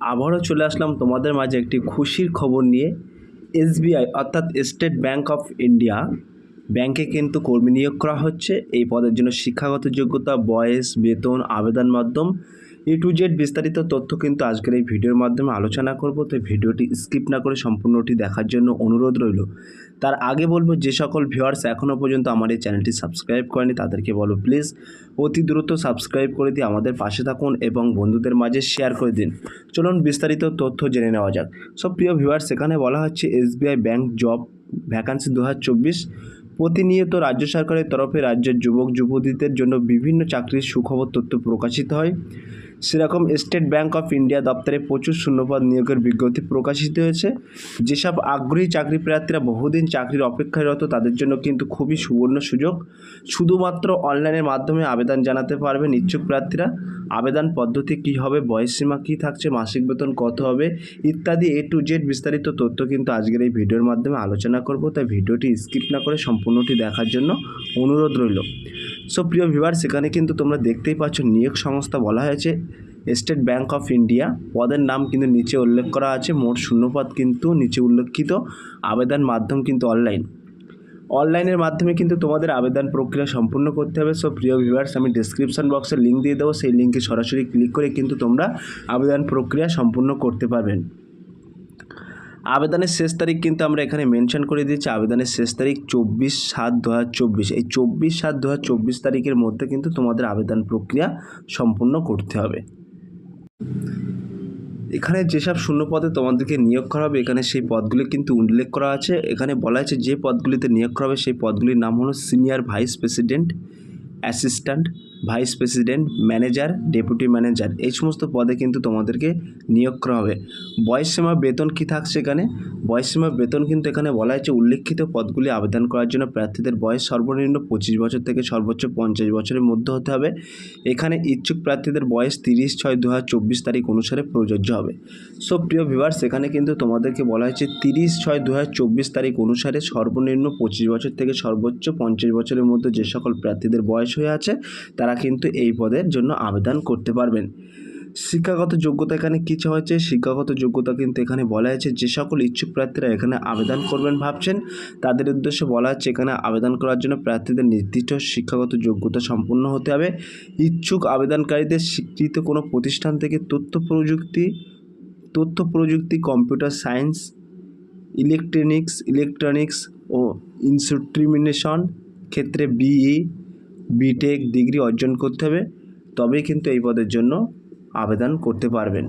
আবারও চলে আসলাম তোমাদের মাঝে একটি খুশির খবর নিয়ে। এসবিআই অর্থাৎ স্টেট ব্যাংক অফ ইন্ডিয়া ব্যাংকে কিন্তু কর্মী নিয়োগ করা হচ্ছে। এই পদের জন্য শিক্ষাগত যোগ্যতা, বয়স, বেতন, আবেদন মাধ্যম এ টু জেড বিস্তারিত তথ্য কিন্তু আজকের এই ভিডিওর মাধ্যমে আলোচনা করব তো ভিডিওটি স্কিপ না করে সম্পূর্ণটি দেখার জন্য অনুরোধ রইল। তার আগে বলব, যে সকল ভিউয়ার্স এখনও পর্যন্ত আমার এই চ্যানেলটি সাবস্ক্রাইব করেনি, তাদেরকে বলো প্লিজ অতি দ্রুত সাবস্ক্রাইব করে দিয়ে আমাদের পাশে থাকুন এবং বন্ধুদের মাঝে শেয়ার করে দিন। চলুন বিস্তারিত তথ্য জেনে নেওয়া যাক। সব প্রিয় ভিউয়ার্স সেখানে বলা হচ্ছে এসবিআই ব্যাংক জব ভ্যাকান্সি দু হাজার চব্বিশ। প্রতিনিয়ত রাজ্য সরকারের তরফে রাজ্যের যুবক যুবতীদের জন্য বিভিন্ন চাকরির সুখবর তথ্য প্রকাশিত হয়। সেরকম স্টেট ব্যাংক অফ ইন্ডিয়া দপ্তরে প্রচুর শূন্যপদ নিয়োগের বিজ্ঞপ্তি প্রকাশিত হয়েছে। যেসব আগ্রহী চাকরি প্রার্থীরা বহুদিন চাকরির অপেক্ষারত, তাদের জন্য কিন্তু খুবই সুবর্ণ সুযোগ। শুধুমাত্র অনলাইনের মাধ্যমে আবেদন জানাতে পারবেন ইচ্ছুক প্রার্থীরা। আবেদন পদ্ধতি কী হবে বয়সসীমা কী থাকছে, মাসিক বেতন কত হবে, ইত্যাদি এ টু জেড বিস্তারিত তথ্য কিন্তু আজকের এই ভিডিওর মাধ্যমে আলোচনা করব। তাই ভিডিওটি স্কিপ না করে সম্পূর্ণটি দেখার জন্য অনুরোধ রইল। সো প্রিয় ভিভার সেখানে কিন্তু তোমরা দেখতেই পাচ্ছ, নিয়োগ সংস্থা বলা হয়েছে। State Bank of India. পদের নাম কিন্তু নিচে উল্লেখ করা আছে, মোট শূন্যপদ কিন্তু নিচে উল্লেখিত, আবেদন মাধ্যম কিন্তু অনলাইন। অনলাইনের মাধ্যমে কিন্তু তোমাদের আবেদন প্রক্রিয়া সম্পূর্ণ করতে হবে। সো প্রিয় ভিউয়ার্স আমি ডিসক্রিপশন বক্সে লিঙ্ক দিয়ে দেবো। সেই লিঙ্কে সরাসরি ক্লিক করে কিন্তু তোমরা আবেদন প্রক্রিয়া সম্পূর্ণ করতে পারবেন। আবেদনের শেষ তারিখ কিন্তু আমরা এখানে মেনশন করে দিয়েছি। আবেদনের শেষ তারিখ চব্বিশ সাত দু এই চব্বিশ সাত দু তারিখের মধ্যে কিন্তু তোমাদের আবেদন প্রক্রিয়া সম্পূর্ণ করতে হবে। এখানে যেসব শূন্য পদে তোমাদেরকে নিয়োগ করা হবে, এখানে সেই পদগুলি কিন্তু উল্লেখ করা আছে। এখানে বলা আছে যে পদগুলিতে নিয়োগ করা হবে, সেই পদগুলির নাম হলো senior vice president assistant vice president, manager, deputy manager, এই সমস্ত পদে কিন্তু তোমাদেরকে নিয়োগ করা হবে। বয়সসীমা বেতন কী থাকছে এখানে? বয়সসীমা বেতন কিন্তু এখানে বলা হয়েছে উল্লেখিত পদগুলি আবেদন করার জন্য প্রার্থীদের বয়স সর্বনিম্ন পঁচিশ বছর থেকে সর্বোচ্চ পঞ্চাশ বছরের মধ্যে হতে হবে। এখানে ইচ্ছুক প্রার্থীদের বয়স তিরিশ ছয় দু তারিখ অনুসারে প্রযোজ্য হবে। সো, প্রিয় ভিভার্স এখানে কিন্তু তোমাদেরকে বলা হয়েছে তিরিশ ছয় দু তারিখ অনুসারে সর্বনিম্ন পঁচিশ বছর থেকে সর্বোচ্চ পঞ্চাশ বছরের মধ্যে যে সকল প্রার্থীদের বয়স হয়ে আছে, তারা কিন্তু এই পদের জন্য আবেদন করতে পারবেন। শিক্ষাগত যোগ্যতা এখানে কিছু হয়েছে? শিক্ষাগত যোগ্যতা কিন্তু এখানে বলা হয়েছে, যে সকল ইচ্ছুক প্রার্থীরা এখানে আবেদন করবেন ভাবছেন। তাদের উদ্দেশ্যে বলা হচ্ছে, এখানে আবেদন করার জন্য প্রার্থীদের নির্দিষ্ট শিক্ষাগত যোগ্যতা সম্পূর্ণ হতে হবে। ইচ্ছুক আবেদনকারীদের স্বীকৃত কোনো প্রতিষ্ঠান থেকে তথ্য প্রযুক্তি তথ্য প্রযুক্তি, কম্পিউটার সায়েন্স, ইলেকট্রনিক্স ইলেকট্রনিক্স ও ইনস্ট্রুমিনেশন ক্ষেত্রে বিই বিটেক ডিগ্রি অর্জন করতে হবে তবেই কিন্তু এই পদের জন্য আবেদন করতে পারবেন।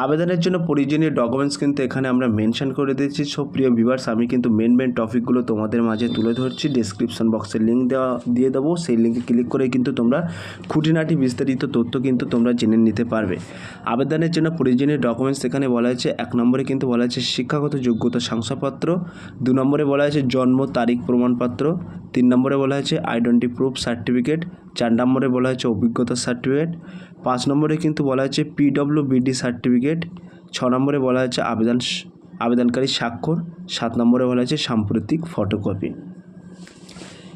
আবেদনের জন্য প্রয়োজনীয় ডকুমেন্টস কিন্তু এখানে আমরা মেনশন করে দিয়েছি। সব প্রিয় ভিভার্স আমি কিন্তু মেন মেন টপিকগুলো তোমাদের মাঝে তুলে ধরছি। ডিসক্রিপশন বক্সে লিঙ্ক দেওয়া, দিয়ে দেবো। সেই লিঙ্কে ক্লিক করে কিন্তু তোমরা খুঁটিনাটি বিস্তারিত তথ্য কিন্তু তোমরা জেনে নিতে পারবে। আবেদনের জন্য প্রয়োজনীয় ডকুমেন্টস এখানে বলা হয়েছে, এক নম্বরে কিন্তু বলা হয়েছে শিক্ষাগত যোগ্যতা শংসাপত্র, দু নম্বরে বলা হয়েছে জন্ম, তারিখ, প্রমাণপত্র, তিন নম্বরে বলা হয়েছে আইডেন্টি প্রুফ সার্টিফিকেট চার নম্বরে বলা হয়েছে অভিজ্ঞতা সার্টিফিকেট পাঁচ নম্বরে কিন্তু বলা হয়েছে পিডব্লিউ বিডি সার্টিফিকেট ছ নম্বরে বলা হয়েছে আবেদন আবেদনকারী স্বাক্ষর, সাত নম্বরে বলা হয়েছে সাম্প্রতিক ফটোকপি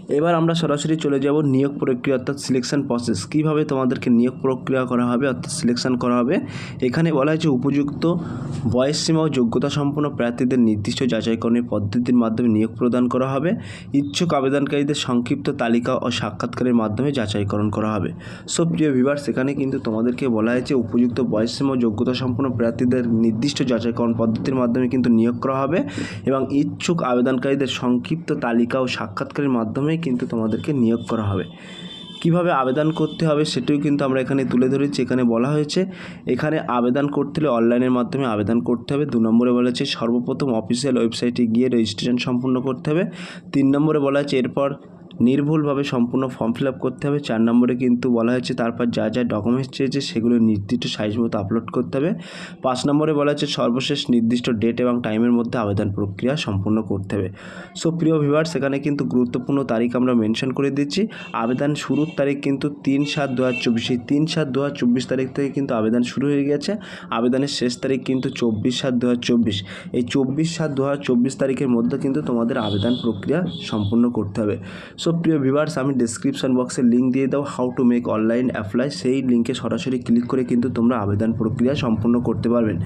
এবার আমরা সরাসরি চলে যাব নিয়োগ প্রক্রিয়া অর্থাৎ সিলেকশন প্রসেস কীভাবে তোমাদেরকে নিয়োগ প্রক্রিয়া করা হবে অর্থাৎ সিলেকশন করা হবে? এখানে বলা হয়েছে উপযুক্ত বয়সসীমা ও যোগ্যতা সম্পন্ন প্রার্থীদের নির্দিষ্ট যাচাইকরণের পদ্ধতির মাধ্যমে নিয়োগ প্রদান করা হবে। ইচ্ছুক আবেদনকারীদের সংক্ষিপ্ত তালিকা ও সাক্ষাৎকারের মাধ্যমে যাচাইকরণ করা হবে। সো, প্রিয় ভিভার সেখানে কিন্তু তোমাদেরকে বলা হয়েছে উপযুক্ত বয়সসীমা ও যোগ্যতা সম্পন্ন প্রার্থীদের নির্দিষ্ট যাচাইকরণ পদ্ধতির মাধ্যমে কিন্তু নিয়োগ করা হবে এবং ইচ্ছুক আবেদনকারীদের সংক্ষিপ্ত তালিকা ও সাক্ষাৎকারের মাধ্যমে কিন্তু তোমাদেরকে নিয়োগ করা হবে। কীভাবে আবেদন করতে হবে সেটিও কিন্তু আমরা এখানে তুলে ধরেছি। এখানে বলা হয়েছে, এখানে আবেদন করতে হলে অনলাইনের মাধ্যমে আবেদন করতে হবে। দু নম্বরে বলা হয়েছে, সর্বপ্রথম অফিসিয়াল ওয়েবসাইটে গিয়ে রেজিস্ট্রেশন সম্পূর্ণ করতে হবে। তিন নম্বরে বলা হয়েছে, এরপর নির্ভুলভাবে সম্পূর্ণ ফর্ম ফিল আপ করতে হবে। চার নম্বরে কিন্তু বলা হয়েছে, তারপর যা যা ডকুমেন্টস চেয়েছে সেগুলো নির্দিষ্ট সাইজ মতো আপলোড করতে হবে। পাঁচ নম্বরে বলা হচ্ছে সর্বশেষ নির্দিষ্ট ডেট এবং টাইমের মধ্যে আবেদন প্রক্রিয়া সম্পূর্ণ করতে হবে। সো প্রিয় ভিভার সেখানে কিন্তু গুরুত্বপূর্ণ তারিখ আমরা মেনশন করে দিচ্ছি। আবেদন শুরুর তারিখ কিন্তু তিন সাত দু হাজার চব্বিশ। এই তিন সাত দু হাজার চব্বিশ তারিখ থেকে কিন্তু আবেদন শুরু হয়ে গেছে আবেদনের শেষ তারিখ কিন্তু চব্বিশ সাত দু হাজার চব্বিশ। এই চব্বিশ সাত দু হাজার চব্বিশ তারিখের মধ্যে কিন্তু তোমাদের আবেদন প্রক্রিয়া সম্পূর্ণ করতে হবে। সো প্রিয় ভিভার্স আমি ডিসক্রিপশন বক্সে লিঙ্ক দিয়ে দাও how to make online apply সেই লিঙ্কে সরাসরি ক্লিক করে কিন্তু তোমরা আবেদন প্রক্রিয়া সম্পূর্ণ করতে পারবেন।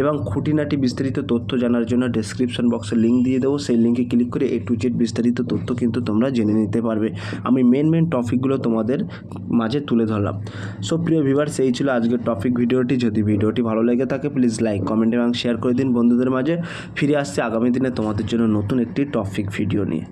এবং খুঁটিনাটি বিস্তারিত তথ্য জানার জন্য ডিসক্রিপশন বক্সে লিঙ্ক দিয়ে দেবো সেই লিঙ্কে ক্লিক করে এ টু জেড বিস্তারিত তথ্য কিন্তু তোমরা জেনে নিতে পারবে। আমি মেন মেন টপিকগুলো তোমাদের মাঝে তুলে ধরলাম। সো প্রিয় ভিভার্স এই ছিল আজকের টপিক ভিডিওটি। যদি ভিডিওটি ভালো লেগে থাকে প্লিজ লাইক কমেন্ট এবং শেয়ার করে দিন বন্ধুদের মাঝে। ফিরে আসছে আগামী দিনে তোমাদের জন্য নতুন একটি টপিক ভিডিও নিয়ে।